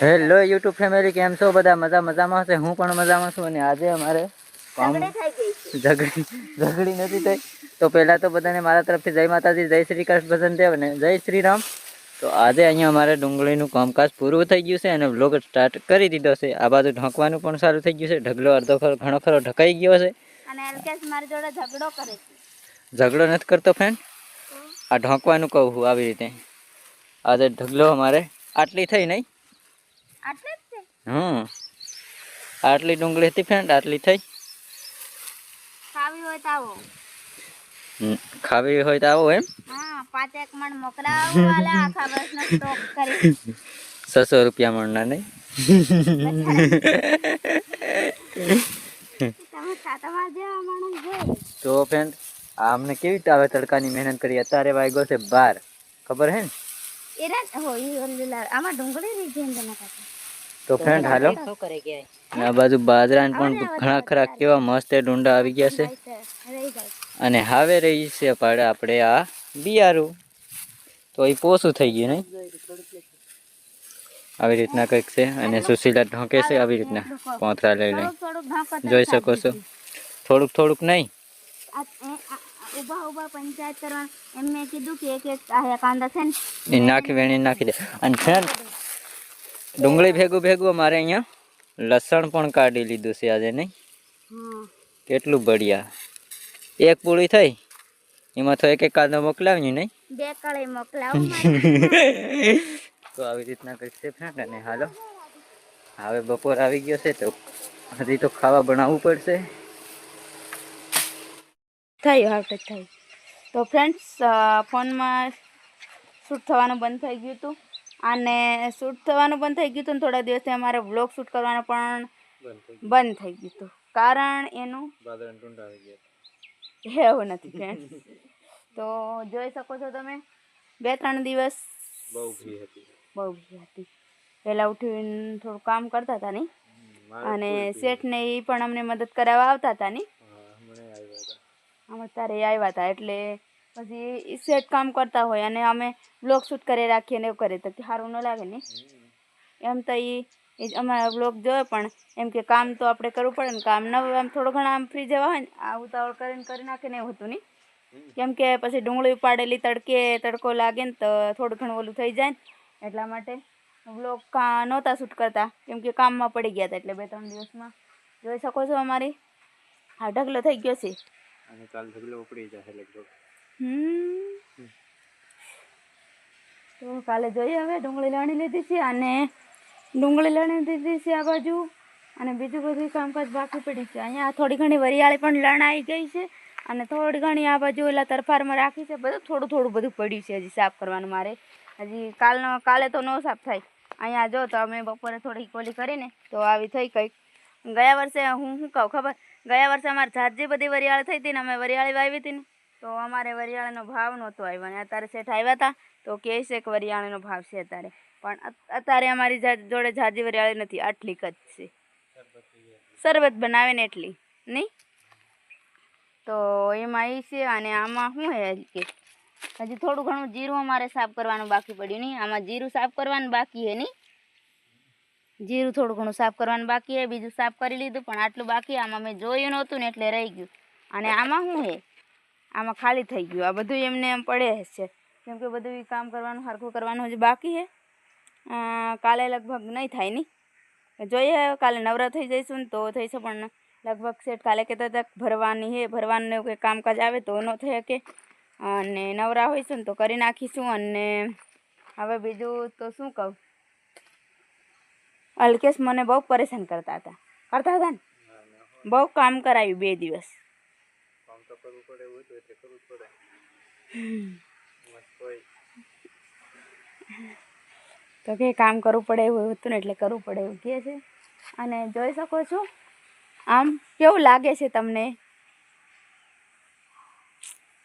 Hello YouTube family કેમ છો બધા? મજા મજામાં હશે? હું પણ મજામાં છું અને આજે અમારે ઝઘડી ઝઘડી નથી થઈ. તો પહેલાં તો બધાને મારા તરફથી જય માતાજી જય શ્રી કૃષ્ણ ભજન દેવ અને જય શ્રી રામ. તો આજે અહીંયા અમારે ડુંગળીનું કામકાજ પૂરું થઈ ગયું છે અને બ્લોગ સ્ટાર્ટ કરી દીધો છે. આ બાજુ ઢાંકવાનું પણ સારું થઈ ગયું છે. ઢગલો અડધો ખરો ઘણો ખરો ઢકાઈ ગયો છે. અને એલકેશ મારી જોડે ઝઘડો કરે છે. ઝઘડો નથી કરતો ફ્રેન્ડ આ ઢોંકવાનું કહું છું આવી રીતે. આજે ઢગલો અમારે. આટલી થઈ નહીં? હમ. આટલી ડુંગળી હતી ફ્રેન્ડ આટલી થઈ. ખાવી હોય તો આવો. ખાવી હોય તો આવો એમ? હા છસો રૂપિયા મળના નહીં? તો ફ્રેન્ડ અમને કેવી રીતે આવે તડકાની મહેનત કરી? અત્યારે વાગ્યો છે બાર. ખબર હે ને? આમાં ડુંગળી. તો ફ્રેન્ડ હાલો. આ બાજુ બાજરા પણ ઘણા ખરા કેવા મસ્ત ડુંડા આવી ગયા છે. અને હવે રહી છે પાડે આપણે આ બિયારું. તો એ પોસું થઈ ગયું નહીં? આવી રીતના કંઈક છે અને સુશીલા ઢોકે છે આવી રીતના પોથરા લઈ લઈ. જોઈ શકો છો. થોડુંક થોડુંક નહીં? આ- આ- આ ઊભા ઊભા પંચાયત કરવા એમ મેં કીધું કે એક એક આ કાંદા છે ને. એ નાખી વેણી નાખી દે. અને છે ડુંગળી ભેગું ભેગું અમારે અહીંયા લસણ પણ કાઢી લીધું છે આજે નહીં. કેટલું બઢિયા. એક પૂળી થઈ એમાં તો એક એક કાંદો મોકલાવી નહીં. બે કળી મોકલાવો તો આવી રીતના કંઈક છે ફ્રેન્ડ અને હાલો. હવે બપોર આવી ગયો છે તો હજી તો ખાવા બનાવવું પડશે. થયું હાઉટ થયું તો ફ્રેન્ડ્સ ફોનમાં શૂટ થવાનું બંધ થઈ ગયું હતું. અને શૂટ થવાનું બંધ થઈ ગયું હતું ને થોડા દિવસથી અમારે વ્લોગ શૂટ કરવાનું પણ બંધ થઈ ગયું. હતું. કારણ એનું એવું નથી ફ્રેન્ડ તો જોઈ શકો છો તમે બે ત્રણ દિવસ બહુ ભી હતી. બહુ ભીડ હતી. પહેલાં ઉઠીને થોડું કામ કરતા હતા નહીં? અને શેઠને એ પણ અમને મદદ કરાવવા આવતા હતા નહીં? અમે ત્યારે આવ્યા હતા એટલે પછી ઈ સેટ કામ કરતા હોય અને અમે બ્લોગ શૂટ કરી રાખીએ ને એવું કરીએ તો સારું ન લાગે ને. એમ તો એ અમારા બ્લોગ જોયો પણ એમ કે કામ તો આપણે કરવું પડે ને કામ ન આમ થોડો ઘણા આમ ફ્રી જેવા હોય ને, આ ઉતાવળ કરીને, કરી નાખે ને એવું હતું નહીં કેમ કે પછી ડુંગળી ઉપાડેલી, તડકે તડકો લાગે ને તો થોડું ઘણું ઓલું થઈ જાય ને. એટલા માટે બ્લોગ કા નહોતા શૂટ કરતા, કેમ કે કામમાં પડી ગયા હતા એટલે બે ત્રણ દિવસમાં. જોઈ શકો છો અમારી? હા, ઢગલો થઈ ગયો છે. અને કાલ ઢગલો ઉપડી જશે લગભગ. તો કાલે જોઈએ હવે, ડુંગળી લણી લીધી છે અને ડુંગળી લણી દીધી છે આ બાજુ. અને બીજું બધું કામકાજ બાકી પડી છે. અહીંયા થોડી ઘણી વરિયાળી પણ લણાઈ ગઈ છે. અને થોડી ઘણી આ બાજુ ઓલા તરફારમાં રાખી છે. બધું થોડું થોડું બધું પડ્યું છે હજી સાફ કરવાનું મારે. હજી કાલનો, કાલે તો ન સાફ થાય. અહીંયા જો તો અમે બપોરે થોડી કોલી કરીને તો આવી થઈ કંઈક. ગયા વર્ષે હું શું કહું ખબર? ગયા વર્ષે અમારે જાજી બધી વરિયાળ થઈ હતી ને અમે વરિયાળી વાવી હતી ને, તો અમારે વરિયાળીનો ભાવ નહોતો આવ્યો અને અત્યારે શેઠ આવ્યા હતા, તો કહે છે કે વરિયાળીનો ભાવ છે અત્યારે. પણ અત્યારે અમારી જોડે જાજી વરિયાળી નથી, આટલી જ છે. શરબત બનાવે ને એટલી, નહીં? તો એમાં એ છે અને આમાં શું હે કે, હજી થોડું ઘણું જીરું અમારે સાફ કરવાનું બાકી પડ્યું નહીં. આમાં જીરું સાફ કરવાનું બાકી હે નહીં? જીરું થોડું ઘણું સાફ કરવાનું બાકી હે બીજું સાફ કરી લીધું, પણ આટલું બાકી આમાં મેં જોયું નહોતું ને એટલે રહી ગયું. અને આમાં શું હે આમાં ખાલી થઈ ગયું. આ બધું એમને એમ પડે છે. કેમ કે બધું કામ કરવાનું, હરખું કરવાનું હજી બાકી છે. કાલે લગભગ નહીં થાય નહીં જોઈએ, કાલે નવરા થઈ જઈશું ને તો થઈ છે પણ લગભગ સેટ કાલે કહેતા હતા ભરવાની હે ભરવાનું એવું કંઈ કામકાજ આવે તો ન થઈ શકે. અને નવરા હોઈશું ને તો કરી નાખીશું. અને હવે બીજું તો શું કહું? અલ્કેશ મને બહુ પરેશાન કરતા હતા. કરતા હતા ને? બહુ કામ કરાવ્યું બે દિવસ. તો કે કામ કરવું પડે એવું હતું ને એટલે કરવું પડે એવું કહે છે. અને જોઈ શકો છો આમ કેવું લાગે છે તમને?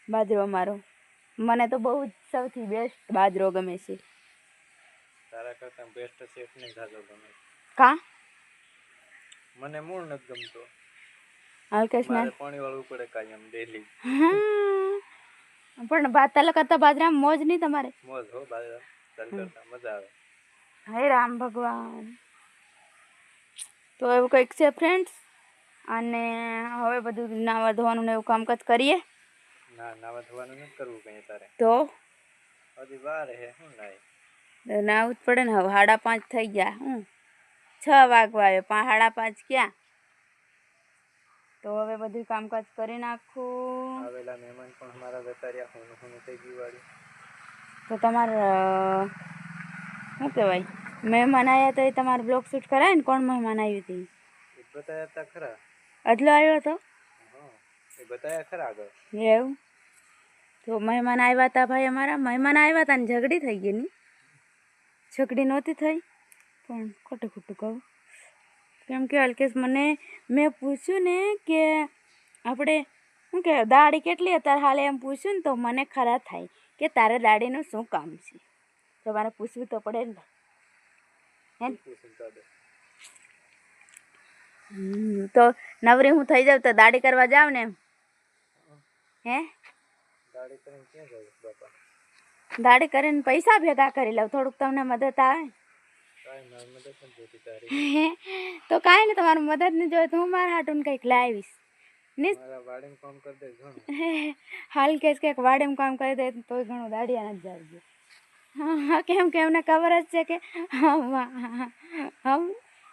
બાજરો મારો મને તો બહુ જ સૌથી બેસ્ટ બાજરો ગમે છે. તારા કરતા બેસ્ટ શેફ ને ખાધો ગમે. કા? મને મૂળ નથી ગમતો. અલ્કેશને મેં પાણી વાળું પડે કાયમ ડેલી પણ ભાત તલ કરતા બાજરામાં મોજ નહીં તમારે? મોજ હો બાજરા. તલ કરતા મજા આવે. હે રામ ભગવાન. તો એવું કંઈક છે ફ્રેન્ડ્સ અને હવે બધું નાવા ધોવાનું ને એવું કામકાજ કરીએ? ના નાવા ધોવાનું નથી કરવું કઈ તારે. તો? હજી વાર હે શું નાય નાવું જ પડે ને હવે સાડા પાંચ થઈ ગયા હું છ વાગવા આવ્યો પાં સાડા પાંચ ક્યાં? તો હવે બધું કામકાજ કરી નાખું. આવેલા મહેમાન પણ અમારા જતા રહ્યા હું હું થઈ ગયું વાળી. તો તમારે શું કહેવાય? મહેમાન આવ્યા તો એ તમારે બ્લોગ શૂટ કરાય ને કોણ મહેમાન આવ્યું હતું બતાવ્યા હતા ખરા. અદલો આવ્યો હતો એ બતાયા ખરા આગળ. એવું? તો મહેમાન આવ્યા હતા ભાઈ અમારા? મહેમાન આવ્યા હતા ને ઝઘડી થઈ ગઈ ની? ઝઘડી નહોતી થઈ, પણ ખોટું ખોટું કહું. કેમ કે અલ્કેશ મને, મેં પૂછ્યું ને કે આપણે શું કે દાઢી કેટલી અત્યારે હાલે એમ પૂછ્યું ને તો મને ખરા થાય કે તારે દાઢીનું શું કામ છે? તો મારે પૂછવું તો પડે ને. હે તો નવરી હું થઈ જાઉં તો દાઢી કરવા જાઉં ને હે? દાઢી કરીને ક્યાં જાવ બાપા? દાઢી કરીને પૈસા ભેગા કરી લઉં. થોડુંક તમને મદદ આવે. તો કાંઈ નહીં તમારું મદદ નહીં જોઈએ તો હું મારા હાટું કંઈક લાવીશ ને હાલ કેસ કંઈક વાડેમ કામ કરી દે તોય ઘણું દાડિયા નથી જાવજો હા કેમ કે એમને ખબર જ છે કે હમ હમ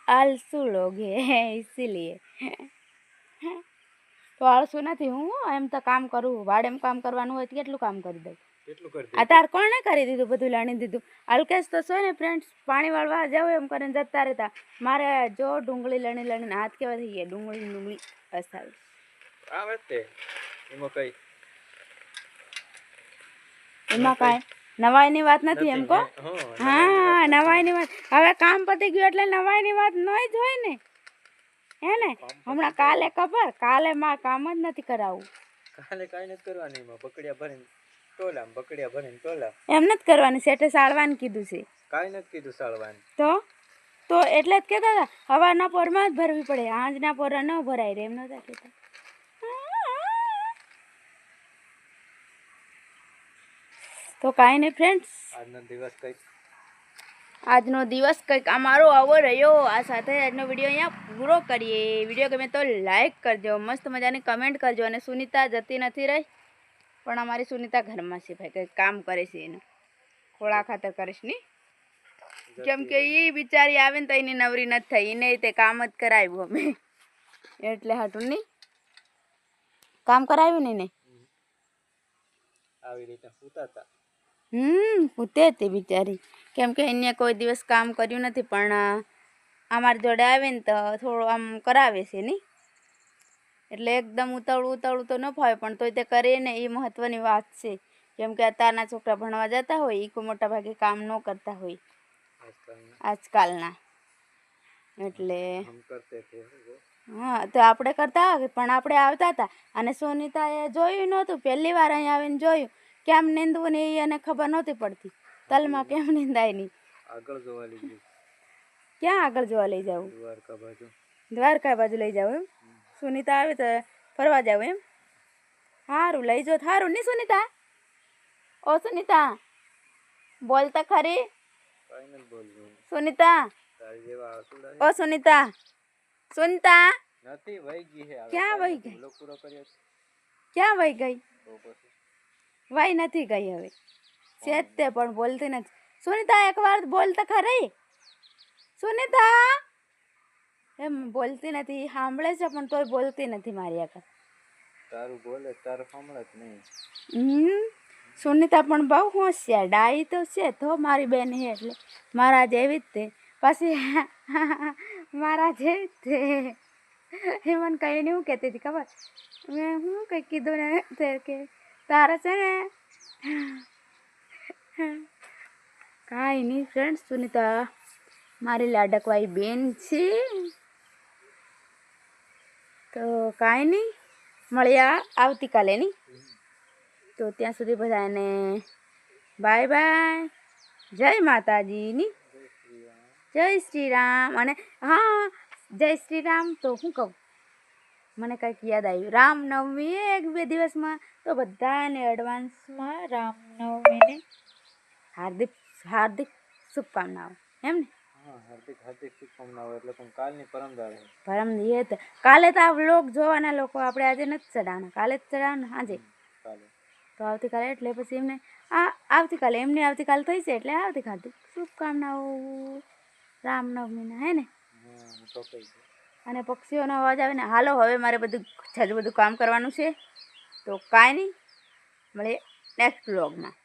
આલસુ લોગ હે ઇસીલિए તો આળસુ નથી હું એમ તો કામ કરું. વાડેમ કામ કરવાનું હોય તો કેટલું કામ કરી દઉં? આ તાર કોણે કરી દીધું બધું લણી દીધું? અલ્કેશ તો છે ને ફ્રેન્ડ્સ પાણી વાળવા જાવ એમ કરીને જતા રહેતા. મારે જો ડુંગળી લણી લણીને હાથ કેવા થઈ ગયા. ડુંગળી ડુંગળી બસ આવે તે. એમાં કઈ એમાં કાંઈ નવાઈની વાત નથી એમ કહો હા નવાઈ નવાઈની વાત. હવે કામ પતી ગયું એટલે નવાઈની વાત નહીં જ હોય ને. હે ને? હમણાં કાલે ખબર? કાલે મારે કામ જ નથી કરાવવું કાલે કાંઈ નથી કરવાની એમાં. પકડ્યા ભરીને ટોલા બકડિયા ભરીને ટોલા એમ નથી કરવાનું સેટે સાળવાન કીધું છે. કાંઈ નથી કીધું સાળવાન. તો? તો એટલે જ કહેતા હતા હવાના પોરમાં જ ભરવી પડે આંજના પોરા ન ભરાય રે એમ નતા કહેતા. તો કાંઈ નહીં ફ્રેન્ડ્સ આજનો દિવસ કંઈક. આજનો દિવસ કંઈક અમારો આવો રહ્યો. આ સાથે આજનો વીડિયો અહીંયા પૂરો કરીએ. વીડિયો ગમે તો લાઈક કરજો મસ્ત મજાની કમેન્ટ કરજો અને સુનિતા જતી નથી રહી. પણ અમારી સુનિતા ઘરમાં છે ભાઈ કંઈક કામ કરે છે એનું. ખોળા ખાતર કરીશની? કેમ કે એ બિચારી આવે ને તો એની નવરી નથી થઈ. એને તે કામ જ કરાવ્યું અમે. એટલે હાટું નહીં? કામ કરાવ્યું ને એને? આવી રીતે સૂતા હમ પૂતે હતી બિચારી. કેમ કે એને કોઈ દિવસ કામ કર્યું નથી પણ અમારી જોડે આવે ને તો થોડું આમ કરાવે છે નહીં એટલે એકદમ ઉતાવળું ઉતાવળું તો ન ફાવે પણ તોય તે કરે ને એ મહત્વની વાત છે. કેમ કે અત્યારના છોકરા ભણવા જતા હોય એ કોઈ મોટા ભાગે કામ ન કરતા હોય. આજકાલના. એટલે હા તો આપણે કરતા પણ આપણે આવતા હતા. અને સોનિતાએ જોયું નહોતું પહેલી વાર અહીંયા આવીને જોયું. કેમ નીંદવું ને એને ખબર નહોતી પડતી. તલમાં કેમ નીંદાય નહીં? આગળ જોવા લઈ ક્યાં આગળ જોવા લઈ જાવ? દ્વારકા બાજુ દ્વારકા બાજુ લઈ જાવ એમ? સુનિતા આવે તો ફરવા જાવ એમ. સારું લઈ જો. સારું નહીં સુનિતા? ઓ સુનિતા બોલતા ખરી. સુનિતા ઓ સુનિતા સુનિતા. નથી વહી ગઈ હે ક્યાં વહી ગઈ? પૂરો કર્યો ક્યાં વહી ગઈ? તો નથી ગઈ હવે. છે તે પણ બોલતી નથી. સુનિતા એકવાર બોલતા ખરી. સુનિતા! એમ બોલતી નથી સાંભળે છે પણ તોય બોલતી નથી મારી આગળ. તારું બોલે તારું સાંભળે જ નહીં. હમ સુનિતા પણ બહુ હોશિયાર ડાઈ તો છે તો મારી બેન છે એટલે. મારા જેવી જ તે. પછી મારા જેવી જ તે. એ મને કંઈ નહીં હું કહેતી હતી ખબર? મેં હું કંઈ કીધું ને તે કે તારે છે ને કાંઈ નહીં ફ્રેન્ડ સુનિતા. મારી લાડકવાઈ બેન છે. તો કાંઈ નહીં મળ્યા આવતીકાલે, નહીં? તો ત્યાં સુધી બધાને બાય બાય. જય માતાજીની જય શ્રી રામ અને હા, જય શ્રી રામ તો શું કહું, મને કંઈક યાદ આવ્યું. રામનવમી એક બે દિવસમાં તો બધાને એડવાન્સમાં રામનવમીને હાર્દિક હાર્દિક શુભકામનાઓ. એમ ને? હાર્દિક હાર્દિક શુભકામનાઓ એટલે પણ કાલની પરમદાર છે. પરમ એ તો કાલે તો આ વ્લોગ જોવાના લોકો આપણે આજે નથી ચડાવવાના. કાલે જ ચડાવવાના આજે કાલે. તો આવતીકાલે એટલે પછી એમને આ આવતીકાલે એમની આવતીકાલ થઈ છે એટલે આવતીકાલ. શુભકામનાઓ. રામનવમીના હે ને? અને પક્ષીઓનો અવાજ આવે ને હાલો હવે મારે બધું છેલ્લું બધું કામ કરવાનું છે. તો કાંઈ નહીં મળીએ નેક્સ્ટ બ્લોગમાં